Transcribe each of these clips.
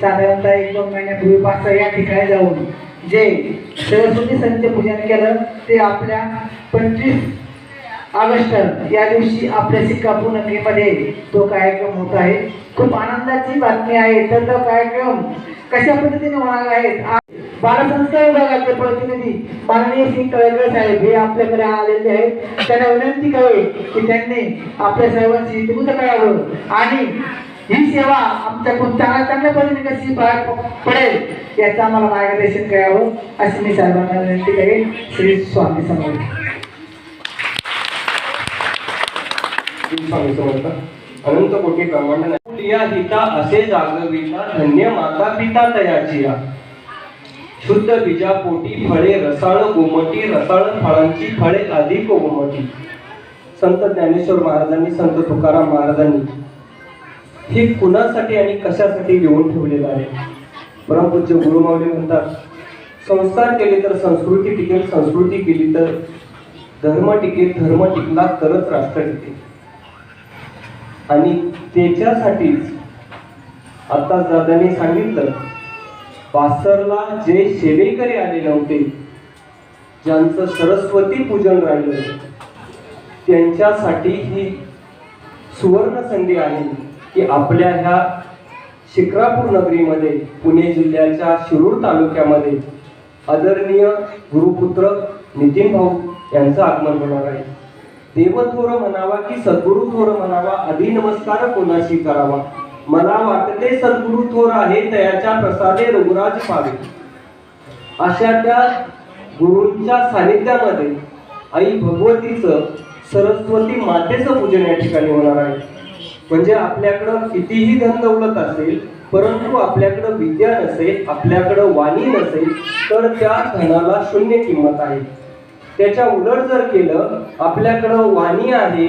साधारणतः एक दोन महिन्यापूर्वी पाच या ठिकाणी जाऊन जे सरस्वती संत पूजन केलं ते आपल्या पंचवीस ऑगस्ट या दिवशी आपल्या सिक्कापूर नगरीमध्ये तो कार्यक्रम होत आहे. खूप आनंदाची बातमी आहे. तर तो कार्यक्रम कशा पद्धतीने होणार आहे? आ- बालसंस्कार विभागाचे प्रतिनिधी माननीय सिंग कळकर साहेब हे आपल्याकडे आलेले आहेत. त्यांना विनंती करेल की त्यांनी आपल्या सर्वांशी निमित्त करावं आणि ही सेवा आमच्याकडून चांगल्या चांगल्या पद्धतीने कशी पार पडेल याचं आम्हाला मार्गदर्शन करावं अशी मी साहेबांना विनंती करेन. श्री स्वामी समोर स्वामी समर्थ. अनंत कोटी ब्रह्मांड या हिता असे जागविता धन्य माता पिता तयाची शुद्ध बीजा पोटी फळे रसाळ गोमटी रसाळ फळांची फळे अधिक गोमटी. संत ज्ञानेश्वर महाराजांनी संत तुकाराम महाराजांनी हे कुणासाठी आणि कशासाठी लिहून ठेवलेलं आहे? परमपूज्य गुरुमावली म्हणतात संस्कार केले तर संस्कृती टिकेल संस्कृती केली तर धर्म टिकेल धर्म टिकला तरच राष्ट्र टिकेल. आणि त्याच्यासाठीच आता दादाने सांगितलं पासरला जे सेवेकरी आले नव्हते ज्यांचं सरस्वती पूजन राहिलं त्यांच्यासाठी ही सुवर्ण संधी आहे की आपल्या ह्या शिक्रापूर नगरीमध्ये पुणे जिल्ह्याच्या शिरूर तालुक्यामध्ये आदरणीय गुरुपुत्र नितीन भाऊ यांचं आगमन होणार आहे. देवथोर म्हणावा की सद्गुरु थोर म्हणावा? अधीनमस्कार कोणाशी करावा? मला वाटते सद्गुरु थोर आहे तयाच्या प्रसादे रघुराज पावे. अशा त्या गुरूंच्या सानिध्यामध्ये आई भगवतीचं सरस्वती मातेचं पूजन या ठिकाणी होणार आहे. म्हणजे आपल्याकडं कितीही धन दौलत असेल परंतु आपल्याकडं विद्या नसेल आपल्याकडं वाणी नसेल तर त्या धनाला शून्य किंमत आहे. त्याच्या उलट जर केलं आपल्याकडं वाणी आहे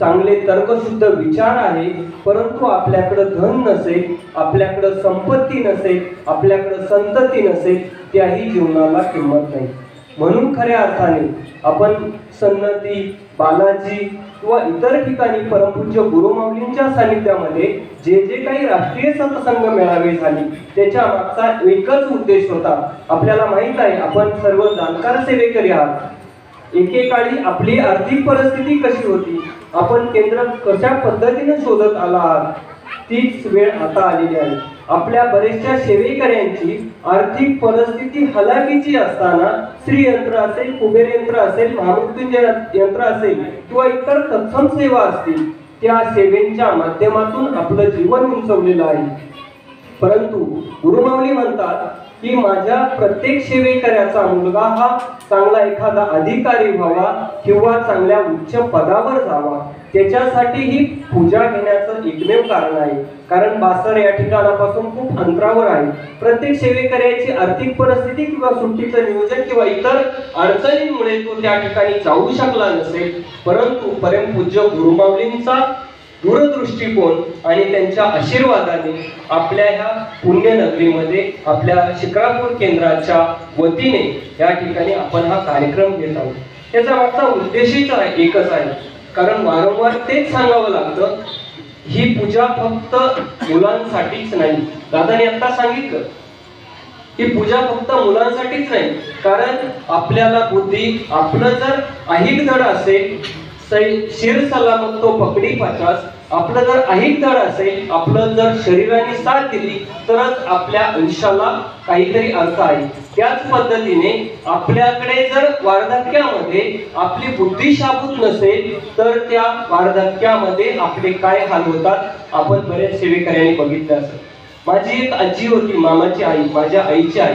चांगले तर्कशुद्ध विचार आहे परंतु आपल्याकडं धन नसेल आपल्याकडं संपत्ती नसेल आपल्याकडं संतती नसेल त्याही जीवनाला किंमत नाही. म्हणून खऱ्या अर्थाने आपण सन्नती बालाजी किंवा इतर ठिकाणी परमपूज्य गुरुमाऊलींच्या सानिध्यामध्ये जे जे काही राष्ट्रीय सत्संग मेळावे झाली त्याच्या मागचा एकच उद्देश होता. आपल्याला माहीत आहे आपण सर्व जाणकार सेवेकरी आहात. एकेकाळी आपली आर्थिक परिस्थिती कशी होती? आपण केंद्र कशा पद्धतीने शोधत आला आहात? तीच वेळ आता आलेली आहे. आपल्या बरेचशा सेवेकऱ्यांची आर्थिक परिस्थिती हलाखीची असताना श्री यंत्र असेल कुबेर यंत्र असेल महामृत्युंजय यंत्र असेल किंवा इतर तत्सम सेवा असतील त्या सेवेच्या माध्यमातून आपलं जीवन उंचवलेलं आहे. परंतु गुरुमाऊली म्हणतात की माझ्या प्रत्येक सेवेकऱ्याचा मुलगा हा चांगला एखादा अधिकारी व्हावा किंवा चांगल्या उच्च पदावर जावा. त्याच्यासाठी ही पूजा घेण्याचं एकमेव कारण आहे. कारण बासर या ठिकाणापासून खूप अंतरावर आहे. प्रत्येक सेवेकऱ्याची आर्थिक परिस्थिती किंवा सुट्टीचं नियोजन किंवा इतर अडचणींमुळे तो त्या ठिकाणी जाऊ शकला नसेल परंतु परमपूज्य गुरुमाऊलींचा दूरदृष्टिकोन आणि त्यांच्या आशीर्वादाने आपल्या ह्या पुण्यनगरीमध्ये आपल्या शिक्रापूर केंद्राच्या वतीने या ठिकाणी आपण हा कार्यक्रम घेत आहोत. याचा मागचा उद्देशच तर एकच आहे. कारण वारंवार तेच सांगावं लागतं ही पूजा फक्त मुलांसाठीच नाही. दादाने आता सांगितलं ही पूजा फक्त मुलांसाठीच नाही कारण आपल्याला बुद्धी आपलं जर अहिक धड असेल सै- शिर सलामत तो पकडी पचास आपलं जर अहिक असेल आपलं जर शरीराने साथ दिली तरच आपल्या आयुष्याला काहीतरी अर्थ आहे. त्याच पद्धतीने आपल्याकडे जर वार्धक्यामध्ये आपली बुद्धी शाबूत नसेल तर त्या वार्धक्यामध्ये आपले काय हाल होतात आपण बरेच सेवेकऱ्यांनी बघितलं असेल. माझी एक आजी होती मामाची आई माझ्या आईची आई.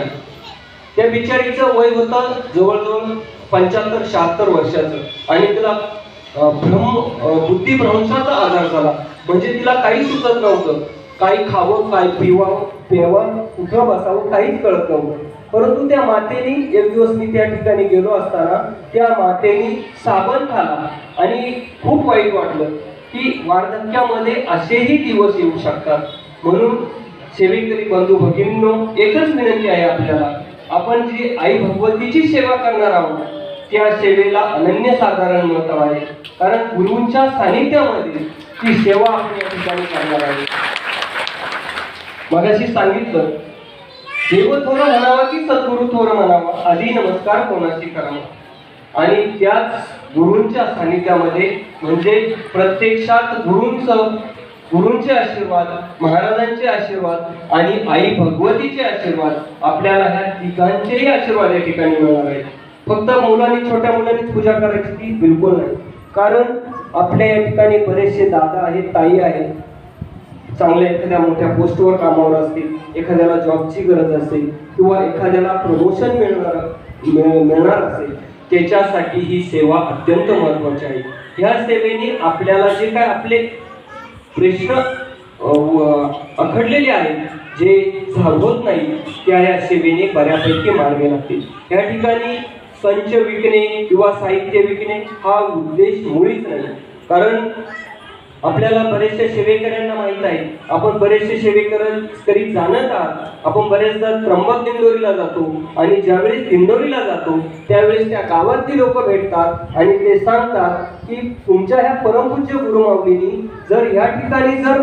त्या बिचारीचं वय होतं जवळजवळ पंच्याहत्तर शहात्तर वर्षाचं. आणि तिला भ्रम बुद्धिभ्रंशाचा आधार झाला. म्हणजे तिला काही सुचत नव्हतं. काही खावं काय पिवावं प्यावं कुठं बसावं काहीच कळत नव्हतं. परंतु त्या मातेने एक दिवस मी त्या ठिकाणी गेलो असताना त्या मातेने साबण खाला आणि खूप वाईट वाटलं की वार्धक्यामध्ये असेही दिवस येऊ शकतात. म्हणून सेवेकरी बंधू भगिनींनो एकच विनंती आहे आपल्याला. आपण जी आई भगवतीची सेवा करणार आहोत त्या सेवेला अनन्यसाधारण महत्त्व आहे. कारण गुरूंच्या सानिध्यामध्ये ती सेवा आपण या ठिकाणी करणार आहे. मगाशी सांगितलं देव थोर म्हणावा की सद्गुरु थोर म्हणावा? आधी नमस्कार कोणाशी करावा? आणि त्याच गुरूंच्या सानिध्यामध्ये म्हणजे प्रत्यक्षात गुरूंचं गुरूंचे आशीर्वाद महाराजांचे आशीर्वाद आणि आई भगवतीचे आशीर्वाद आपल्याला ह्या ठिकाणचेही आशीर्वाद या ठिकाणी मिळणार आहेत. फक्त मुलांनी छोट्या मुलांनी पूजा करायची ती बिलकुल नाही. कारण आपल्या या ठिकाणी बरेचसे दादा आहेत ताई आहेत. चांगल्या एखाद्या मोठ्या पोस्टवर कामावर असतील एखाद्याला जॉबची गरज असेल किंवा एखाद्याला प्रमोशन मिळणार मिळ- मिळणार असेल त्याच्यासाठी ही सेवा अत्यंत महत्वाची आहे. ह्या सेवेने आपल्याला जे काय आपले प्रश्न अखडलेले आहेत जे होत नाही त्या या सेवेने बऱ्यापैकी मार्गे लागतील. या ठिकाणी संच विकणे किंवा साहित्य विकणे हा उद्देश मुळीच नाही. कारण आपल्याला बरेचशा सेवेकऱ्यांना माहीत आहे आपण बरेचसे सेवेकर करीत जाणत आहात. आपण बरेचदा त्र्यंबक दिंडोरीला जातो आणि ज्यावेळेस दिंडोरीला जातो त्यावेळेस त्या गावातली लोक भेटतात आणि ते सांगतात की तुमच्या ह्या परमपूज्य गुरुमाऊलीनी जर ह्या ठिकाणी जर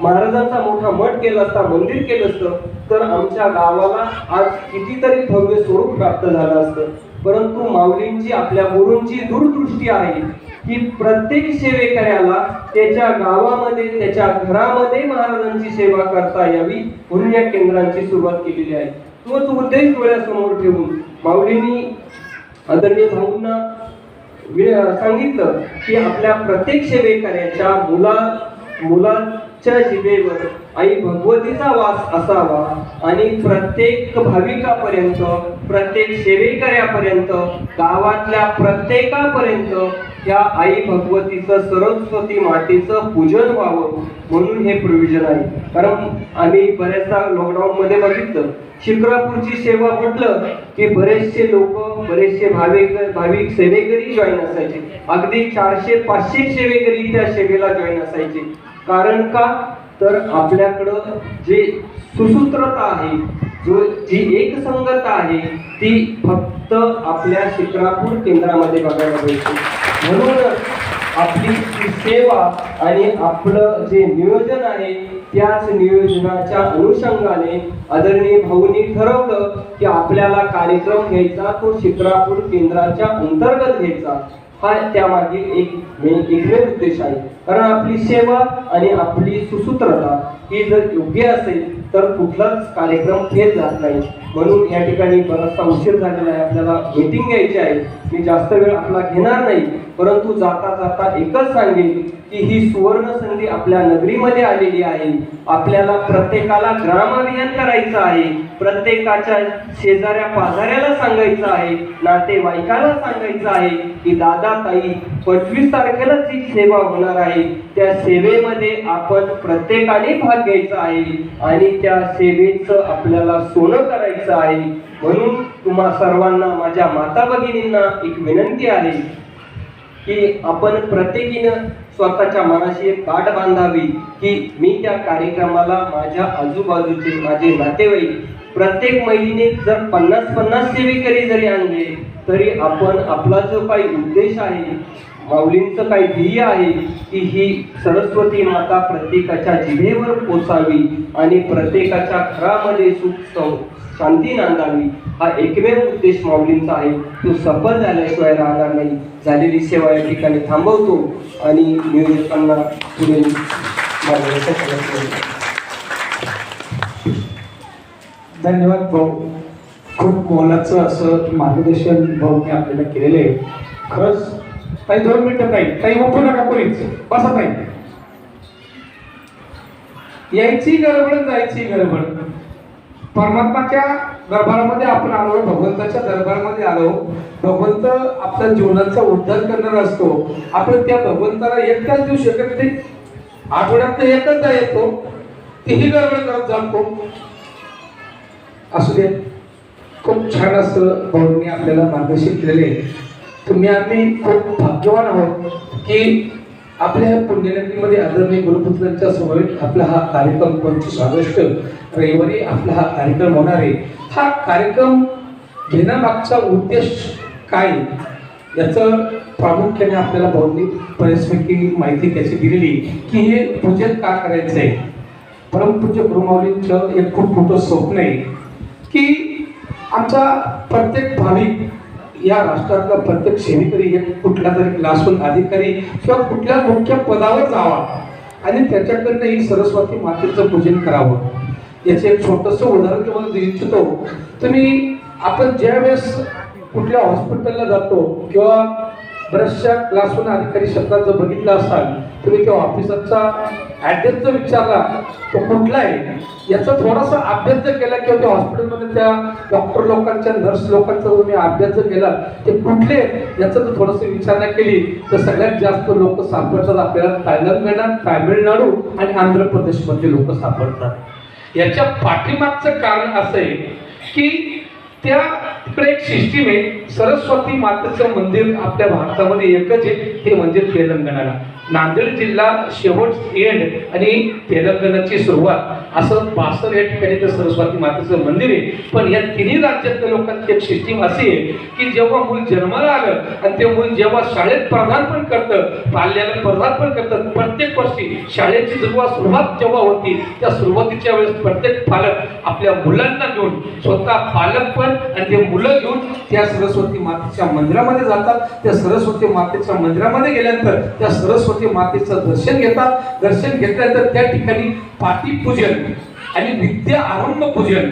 महाराजांचा मोठा मठ केला असता मंदिर केलं असतं तर आमच्या गावाला आज कितीतरी भव्य स्वरूप प्राप्त झालं असतं. परंतु माऊलींची आपल्या गुरूंची दूरदृष्टी आहे की प्रत्येक सेवेकऱ्याला त्याच्या गावामध्ये त्याच्या घरामध्ये महाराजांची सेवा करता यावी म्हणून या केंद्रांची सुरुवात केलेली आहे. तोच उद्देश डोळ्यासमोर ठेवून माऊलींनी आदरणीय भाऊंना सांगितलं की आपल्या प्रत्येक सेवेकऱ्याच्या मुला च्या जिभेवर आई भगवतीचा वास असावा आणि प्रत्येक भाविकापर्यंत प्रत्येक सेवेकऱ्यापर्यंत गावातल्या प्रत्येकापर्यंत या आई भगवतीचं सरस्वती मातेचं पूजन व्हावं म्हणून हे प्रोविजन आहे. कारण आम्ही बऱ्याचदा लॉकडाऊन मध्ये बघितलं शिक्रापूरची सेवा म्हटलं की बरेचसे लोक बरेचसे भाविक भाविक सेवेकरी जॉईन असायचे. अगदी चारशे पाचशे सेवेकरी त्या सेवेला जॉईन असायचे. कारण का? तर आपल्याकडं जे सुसूत्रता आहे जो जी एकसंगता आहे ती फक्त आपल्या शिक्रापूर केंद्रामध्ये बघायला मिळते. म्हणूनच आपली सेवा आणि आपलं जे नियोजन आहे त्याच नियोजनाच्या अनुषंगाने आदरणीय भाऊनी ठरवलं की आपल्याला कार्यक्रम घ्यायचा तो शिक्रापूर केंद्राच्या अंतर्गत घ्यायचा. हा त्यामागील एक मेन एकमेव उद्देश आहे. कारण आपली सेवा आणि आपली सुसूत्रता ही जर योग्य असेल तर कुठलाच कार्यक्रम फेल जात नाही. म्हणून या ठिकाणी बराचसा उशीर झालेला आहे. आपल्याला मीटिंग घ्यायची आहे. मी जास्त वेळ आपला घेणार नाही. परंतु जाता जाता एकच सांगेन की ही सुवर्ण संधी आपल्या नगरीमध्ये आलेली आहे. आपल्याला प्रत्येकाला ग्रामाभियान करायचं आहे. प्रत्येकाच्या शेजाऱ्या पाजाऱ्याला सांगायचं आहे. नातेवाईकाला सांगायचं आहे की दादा ताई पंचवीस तारखेला जी सेवा होणार आहे त्या सेवेमध्ये आपण प्रत्येकाने भाग घ्यायचा आहे आणि त्या सेवेचं आपल्याला सोनं करायचं आहे. म्हणून तुम्हा सर्वांना माझ्या माता भगिनींना एक विनंती आहे की आपण प्रत्येकीनं स्वतःच्या मनाशी एक गाठ बांधावी की मी त्या कार्यक्रमाला माझ्या आजूबाजूचे माझे नातेवाईक प्रत्येक महिलेने जर पन्नास पन्नास सेवेकरी जरी आणले तरी आपण आपला जो काही उद्देश आहे माऊलींचं काही ध्येय आहे की ही सरस्वती माता प्रत्येकाच्या जिभेवर पोचावी आणि प्रत्येकाच्या घरामध्ये सुख शांती नांदावी. हा एकमेव उद्देश माऊलींचा आहे. तो सफल झाल्याशिवाय राहणार नाही. झालेली सेवा या ठिकाणी थांबवतो आणि नियोजकांना पुढे करतो. धन्यवाद भाऊ. खूप मोलाचं असं मार्गदर्शन भाऊने आपल्याला केलेलं आहे. खरंच काही दोन मिनटं नाही काही उठू नका कोणीच बसा नाही यायची गडबड जायची गडबड. परमात्माच्या दरबारामध्ये आपण आलो भगवंताच्या दरबारामध्ये आलो भगवंत आपल्या जीवनाचा उद्धार करणारा असतो. आपण त्या भगवंताला एकटाच देऊ शकत नाही. आठवड्यात एकचदा येतो तेही गडबड करत जातो. असू दे. खूप छान असं भाऊंनी आपल्याला मार्गदर्शन केलेले तुम्ही आम्ही खूप भाग्यवान आहोत की आपल्या ह्या पुण्यनगरीमध्ये आदरणीय गुरुपुत्रांच्या समवेत आपला हा कार्यक्रम पंचवीस ऑगस्ट रविवारी आपला हा कार्यक्रम होणार आहे. हा कार्यक्रम घेण्यामागचा उद्देश काय? याचं प्रामुख्याने आपल्याला भाऊंनी बऱ्याचपैकी माहिती त्याची दिलेली की हे पूजन का करायचं आहे? परमपूज्य गुरुमाऊलींचं एक खूप मोठं स्वप्न आहे की आमचा प्रत्येक भाविक या राष्ट्रातला प्रत्येक सेवेकरी एक कुठला तरी क्लासवर अधिकारी किंवा कुठल्या मुख्य पदावर जावा. आणि त्याच्याकडनं ही सरस्वती मातेचं पूजन करावं. याचं एक छोटंसं उदाहरण तुम्हाला देऊ इच्छितो. तुम्ही आपण ज्या वेळेस कुठल्या हॉस्पिटलला जातो किंवा बऱ्याचशा क्लासहून अधिकारी शब्दात जर बघितलं असाल तुम्ही त्या ऑफिसरचा ॲड्रेस जर विचारला तो कुठला आहे? याचा थोडासा अभ्यास जर केला किंवा त्या हॉस्पिटलमध्ये त्या डॉक्टर लोकांच्या नर्स लोकांचा तुम्ही अभ्यास जर केला ते कुठले याचा जर थोडंसं विचारणा केली. तर सगळ्यात जास्त लोक सापडतात आपल्याला तेलंगणा तामिळनाडू आणि आंध्र प्रदेशमधले लोक सापडतात. याच्या पाठीमागचं कारण असं आहे की त्या तिकडे एक सिस्टीम आहे सरस्वती मातेचं मंदिर आपल्या भारतामध्ये एकच आहे ते म्हणजे तेलंगणाला. नांदेड जिल्हा शेवट एंड आणि तेलंगणाची सुरुवात. असं बासर या ठिकाणी तर सरस्वती मातेचं मंदिर आहे. पण या तिन्ही राज्यातल्या लोकांची एक सिस्टीम अशी आहे की जेव्हा मूल जन्माला आलं आणि ते मूल जेव्हा शाळेत पदार्पण करतं पाल्याला पदार्पण करतं प्रत्येक वर्षी शाळेची जेव्हा सुरुवात जेव्हा होती त्या सुरुवातीच्या वेळेस प्रत्येक पालक आपल्या मुलांना घेऊन स्वतः पालक पण आणि ते मुलं घेऊन त्या सरस्वती मातेच्या मंदिरामध्ये जातात. त्या सरस्वती मातेच्या मंदिरामध्ये गेल्यानंतर त्या सरस्वती मातेचं दर्शन घेतात. दर्शन घेतल्यानंतर त्या ठिकाणी पाटीपूजन आणि विद्या आरंभ पूजन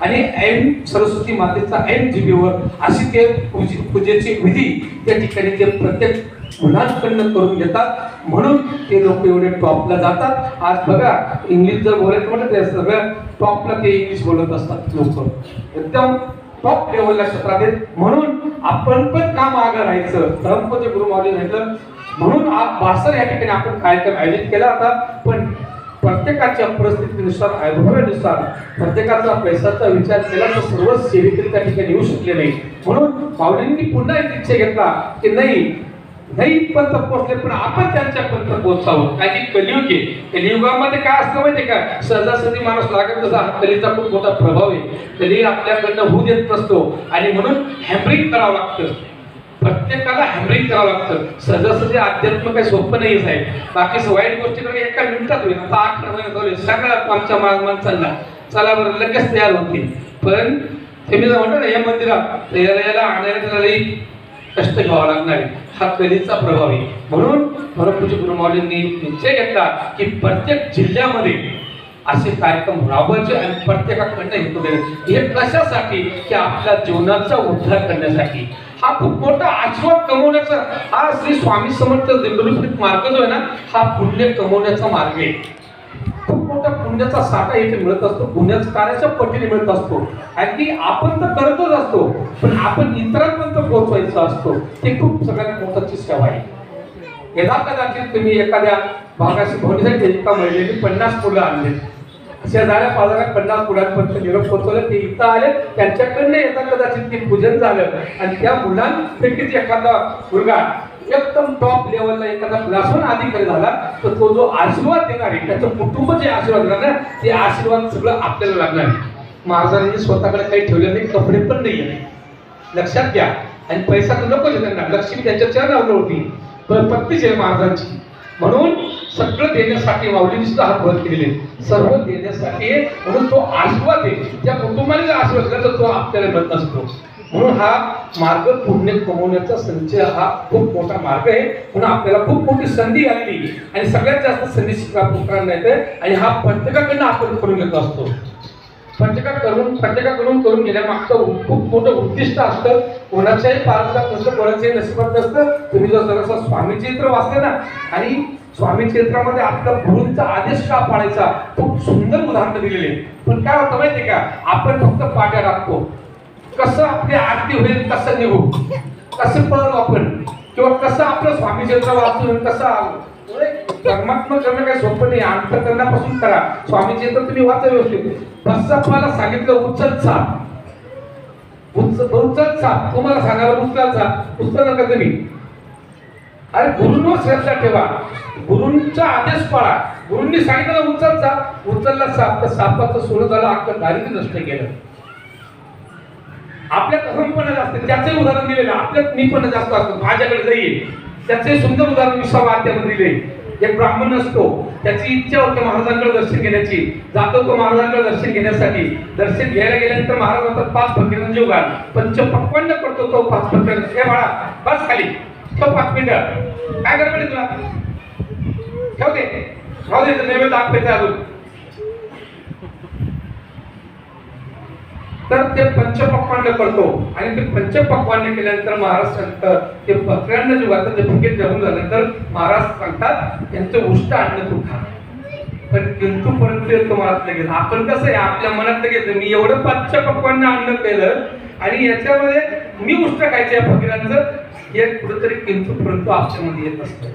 आणि ऐन सरस्वती मातेचा ऐन जिबीवर अशी ते पूजे पूजेची विधी त्या ठिकाणी ते प्रत्येक मुलांकडनं करून घेतात. म्हणून ते लोक एवढे टॉपला जातात. आज बघा इंग्लिश जर बोलायचं म्हटलं ते सगळ्या टॉपला ते इंग्लिश बोलत असतात लोक. एकदम टॉप लेवलला क्षेत्रात आहेत. म्हणून आपण पण का मागं राहायचं. धर्मपूज्य गुरु महाराज म्हटलं म्हणून आ- बासर या ठिकाणी आपण कार्यक्रम आयोजित केला होता. पण प्रत्येकाच्या परिस्थितीनुसार अनुभवानुसार प्रत्येकाचा पैशाचा विचार केला तर सर्व सेवेकरी त्या ठिकाणी येऊ शकले नाही. म्हणून पाहुण्यांनी पुन्हा एक निश्चय घेतला की नाही नाही पंत पोहोचले पण आपण त्यांच्यापर्यंत पोहोचावं काही की कलियुग आहे कलियुगामध्ये काय असतं माहितीये का? सहजासहजी माणूस लागत तसा कलीचा खूप मोठा प्रभाव आहे. कली आपल्याकडनं होऊ देत नसतो. आणि म्हणून हॅम्बरिंग करावं लागतं. प्रत्येकाला हॅमरिंग करावं लागतं. सहजासहजी अध्यात्म काही सोपं नाही साहेब. बाकी वाईट गोष्टी एका मिनिटात होईल. आता आठ महिन्यात होईल आहे. सगळ्या आमच्या मागमान चालला. चला बरं लगेच तयार होतील. पण ते मी जर म्हणतो ना या मंदिरात याला याला आणायला त्याला कष्ट घ्यावा लागणार आहे हा कलेचा प्रभाव आहे. म्हणून परमपूज्य गुरुमाऊलींनी निश्चय घेतला की प्रत्येक जिल्ह्यामध्ये असे कार्यक्रम राबवायचे आणि प्रत्येकाकडनं हे करू हे कशासाठी? की आपल्या जीवनाचा उद्धार करण्यासाठी. हा खूप मोठा आशीर्वाद कमवण्याचा. हा श्री स्वामी समर्थ दिंडोरीकृत मार्ग जो आहे ना हा पुण्य कमवण्याचा मार्ग आहे. पुण्याचा साठा इथे मिळत असतो. पुण्याचं कार्याच्या पटीने मिळत असतो. आणि आपण तर करतच असतो. पण आपण इतरांपर्यंत पोहोचवायचं असतो. ते खूप सगळ्यात मोठाची सेवा आहे. यदा कदाचित तुम्ही एखाद्या भागाशी भवनीसाठी एका महिलेने पन्नास फुलं आणले. शेजाऱ्या पाजाऱ्या पन्नास मुलांपर्यंत निरोप पोहोचवलं ते इथं आले त्यांच्याकडनं येता कदाचित ते पूजन झालं. आणि त्या मुलांपैकीच एखादा मुलगा एकदम टॉप लेवलला एखादा प्लासून अधिकारी झाला तर तो जो आशीर्वाद देणार आहे त्याचं कुटुंब जे आशीर्वाद देणार ना ते आशीर्वाद सगळं आपल्याला लागणार आहे. महाराजांनी स्वतःकडे काही ठेवलं नाही कपडे पण नाही लक्षात घ्या. आणि पैसा तर नको त्यांना. लक्ष्मी त्यांच्या चरणावर होती पण पत्नीच आहे महाराजांची म्हणून सगळं देण्यासाठी माऊलींनी सुद्धा हात वर केलेले सर्व देण्यासाठी म्हणून तो आशीर्वाद आहे. त्या कुटुंबाने जर आशीर्वाद दिला तर तो आपल्याला मिळत असतो म्हणून हा मार्ग पुण्य कमवण्याचा संचय हा खूप मोठा मार्ग आहे. म्हणून आपल्याला खूप मोठी संधी आली आणि सगळ्यात जास्त संधी शिकणार येते आणि हा प्रत्येकाकडनं आपण करून घेत असतो. प्रत्येकाकडून प्रत्येकाकडून करून गेल्यामागचं उ- खूप मोठं उद्दिष्ट असतं. कोणाच्याही पारंगात नसतं कोणाच्याही नशिबात नसतं. तुम्ही जर जरासा स्वामी चरित्र वाचले ना आणि स्वामी चरित्रामध्ये आपल्या गुरूंचा आदेश का पाळायचा? खूप सुंदर उदाहरण दिलेले आहे. पण काय होतं माहितीये का? आपण फक्त पाट्या टाकतो कसं आपली आरती होईल कसं निघू? कसं पळू आपण? किंवा कसं आपलं स्वामी चंद्र वाचून कसं आलो? कर्मात्मक करणं काही सोपं नाही अंतकरणापासून करा. स्वामी चंद्र तुम्ही वाचा व्यवस्थित. बस्साप्पाला सांगितलं उचल चाल उचल साप तुम्हाला सांगायला उचल साप उचल नका तुम्ही. अरे गुरुंवर श्रद्धा ठेवा. गुरुंचा आदेश पाळा. गुरुंनी सांगितलं ना उचल उचलला साप तर सापाचं सोनं झालं अख्खं दारिद्र्य नष्ट केलं. आपल्यात अहमपणा जास्त त्याचे उदाहरण दिलेलं आपल्यात मीपणा जास्त असतो. माझ्याकडे जाईल त्याचे सुंदर उदाहरण विश्वावाद्यामध्ये दिले एक ब्राह्मण असतो. त्याची इच्छा होते महाराजांकडे दर्शन घेण्याची. जातो तो महाराजांकडे दर्शन घेण्यासाठी. दर्शन घ्यायला गेल्यानंतर महाराज म्हणतात पाच फकीरांचे पंच पंचपक्वांड करतो तो पाच फकीर हे बाळा बस खाली. तो पाच मिनिटं. काय गडबड तुला? ठेवते राहू दे नैवेद्य दाखवायचं अजून. तर ते पंचपक्वान्न करतो. आणि ते पंचपक्वान्न केल्यानंतर महाराज सांगतात ते बकऱ्यांना जे वाटतं ते फुकीत जेवून झाल्यानंतर महाराज सांगतात त्यांचं उष्ट अन्न तू खा. पण किंतु परंतु येतो मनात लगेच आपण कसं आहे आपल्या मनात लगेच मी एवढं पंचपक्वांड अन्न केलं आणि याच्यामध्ये मी उष्ट खायचं या फकीरांचं हे कुठेतरी किंतु परंतु आपल्यामध्ये येत असतं.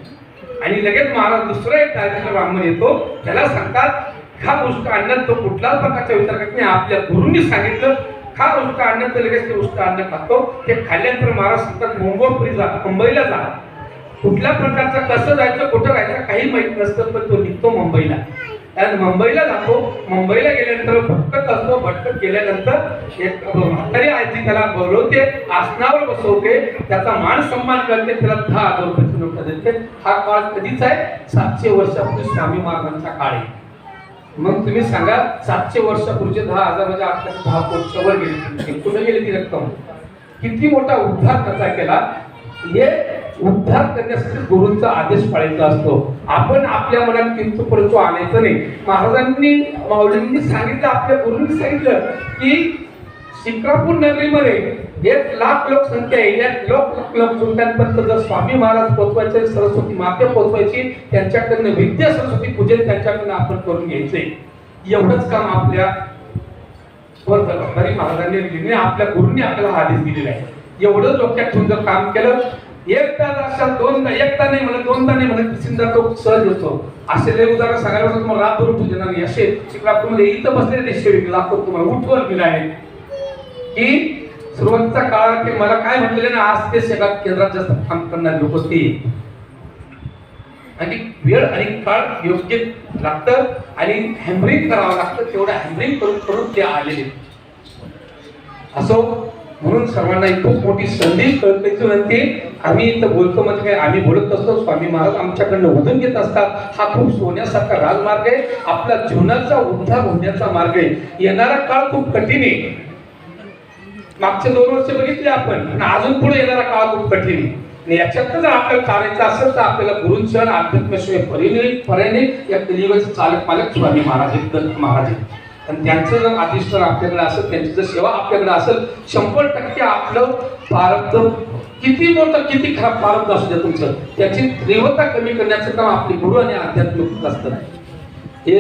आणि लगेच महाराज दुसरा एक डायरेक्टर ब्राह्मण येतो त्याला सांगतात खा उष्ट अन्न तो कुठलाच प्रकारचा विचार करत नाही. आपल्या गुरुंनी सांगितलं खा उष्ट अन्न तर लगेच ते उष्ट अन्न खातो. ते खाल्ल्यानंतर महाराज सांगतात मुंबईपुरी जा मुंबईला जा. कुठल्या प्रकारचं कसं जायचं कुठं जायचं काही माहीत नसतं पण तो निघतो मुंबईला. आणि मुंबईला जातो. मुंबईला गेल्यानंतर भटकत असतो. भटकत गेल्यानंतर एक म्हातारी आजी त्याला बोलवते आसनावर बसवते. त्याचा मान सन्मान करते. त्याला दहा हजार रुपयाची नोट देते. हा काळ कधीच आहे? सातशे वर्षापूर्वी स्वामी महाराजांचा काळ आहे. मग तुम्ही सांगा सातशे वर्षापूर्वीचे दहा हजार म्हणजे आठ दहा कोटच्या वर गेली कुठे गेली ती रक्कम? किती मोठा उद्धार त्याचा केला? हे उद्धार करण्यासाठी गुरूंचा आदेश पाळायचा असतो. आपण आपल्या मनात किंतु परंतु आणायचं नाही. महाराजांनी माऊलींनी सांगितलं आपल्या गुरुंनी सांगितलं की शिक्रापूर नगरीमध्ये एक लाख लोकसंख्या आहे. या लोक लोकसंख्यांपर्यंत जर स्वामी महाराज पोचवायचे सरस्वती माते पोचवायची त्यांच्याकडनं विद्या सरस्वती पूजन त्यांच्याकडनं आपण करून घ्यायचंय एवढंच काम आपल्या वर महाराजांनी लिहिले आपल्या गुरुंनी आपल्याला हा आदेश दिलेला आहे. एवढं डोक्यात ठेवून जर काम केलं एकदा अशा दोनदा एकदा नाही म्हणत दोनदा नाही म्हणत तिसरीदा तो सहज येतो. असे लय उदाहरण सांगायला तुम्हाला रात भरून देणार नाही असे शिकलापूरमध्ये इथं बसलेले ते शेळी लाखो तुम्हाला उठवर दिला आहे. की सुरुवातीचा काळ ते मला काय म्हटलेले ना आज ते सेवा केंद्रात जास्त काम करणारे लोक ते. आणि वेळ आणि काळ योग्य लागतं आणि हॅमरिंग करावं लागतं तेवढं हॅमरिंग करून करून ते आलेले. असो म्हणून सर्वांना एक खूप मोठी संधी कळण्याची विनंती आम्ही इथं बोलतो म्हणजे काय आम्ही बोलत असतो स्वामी महाराज आमच्याकडनं उधून घेत असतात. हा खूप सोन्यासारखा राजमार्ग आहे. आपला जीवनाचा उद्धार होण्याचा मार्ग आहे. येणारा काळ खूप कठीण आहे. मागचे दोन वर्ष बघितले आपण आणि अजून पुढे येणारा काळ खूप कठीण आहे. आणि याच्यात जर आपल्याला चालायचं असेल तर आपल्याला गुरुंचं अध्यात्मशिवाय परिणय पर्याय या कलियुगाचे चालक पालक स्वामी महाराज दत्त महाराज आणि त्यांचं जर अधिष्ठान आपल्याकडे असेल त्यांची जर सेवा आपल्याकडे असेल शंभर टक्के आपलं प्रारब्ध किती मोठं किती खराब प्रारब्ध असू द्या तुमचं त्याची तीव्रता कमी करण्याचं काम आपले गुरु आणि आध्यात्मिक असतं हे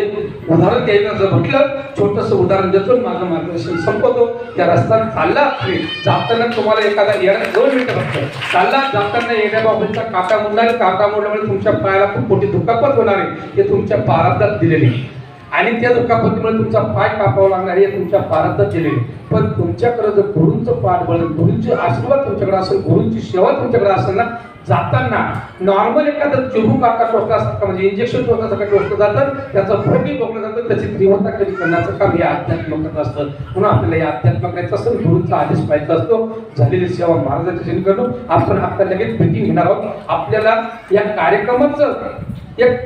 उदाहरण द्यायला जर म्हटलं छोटस उदाहरण देतो माझं मार्गदर्शन संपवतो. त्या रस्त्यानं चालला असेल, जाताना तुम्हाला एखादा येणं दोन मिनिटं फक्त. चालला जाताना येण्याबाबतचा काका काटा मुडणार काटा मुडल्यामुळे तुमच्या पायाला खूप मोठी दुखापत होणार आहे. हे तुमच्या पाराब्दात दिलेली आणि त्या दुखापतीमुळे तुमचा पाय कापावा लागणार हे तुमच्या पारात दिलेले पण तुमच्याकडे जर गुरुंचं पाठबळ गुरुंचे आशीर्वाद तुमच्याकडे असेल गुरुंची सेवा तुमच्याकडे असेल ना जाताना नॉर्मल एखादं चिबू काका टोचला असतं म्हणजे इंजेक्शन टोचण्यासारखं टोचलं जातं त्याचं फोटी टोकलं जातं त्याची तीव्रता कमी करण्याचं काम हे अध्यात्मक असतं. म्हणून आपल्याला हे आध्यात्मक करायचं असतं गुरुंचा आदेश पाहिजे असतो. झालेली सेवा महाराजांच्या जन करून आपण आपल्या लगेच मिटिंग घेणार आहोत. आपल्याला या कार्यक्रमाचं एक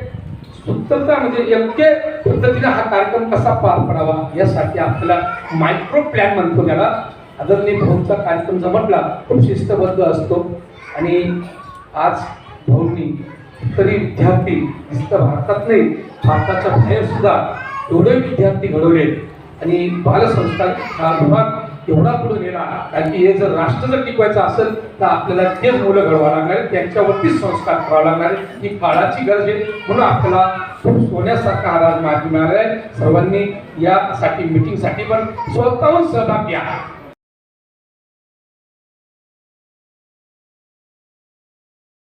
सुत्तरता म्हणजे योग्य पद्धतीने हा कार्यक्रम कसा पार पडावा यासाठी आपल्याला मायक्रो प्लॅन म्हणतो त्याला. आदरणीय भाऊंचा कार्यक्रम जमटला म्हटला खूप शिस्तबद्ध असतो. आणि आज भाऊंनी तरी विद्यार्थी नुसतं भारतात नाही भारताच्या बाहेर सुद्धा एवढे विद्यार्थी घडवले आणि बालसंस्कार हा विभाग एवढा पुढे नेला कारण की हे जर राष्ट्र जर टिकवायचं असेल तर आपल्याला तेच मुलं घडवावं लागणार आहे त्यांच्यावरतीच संस्कार करावा लागणार आहे ही काळाची गरज आहे. म्हणून आपल्याला खूप सोन्यासारखा हा राज मिळाला आहे. सर्वांनी यासाठी मिटिंगसाठी पण स्वतःहून सहभाग घ्या.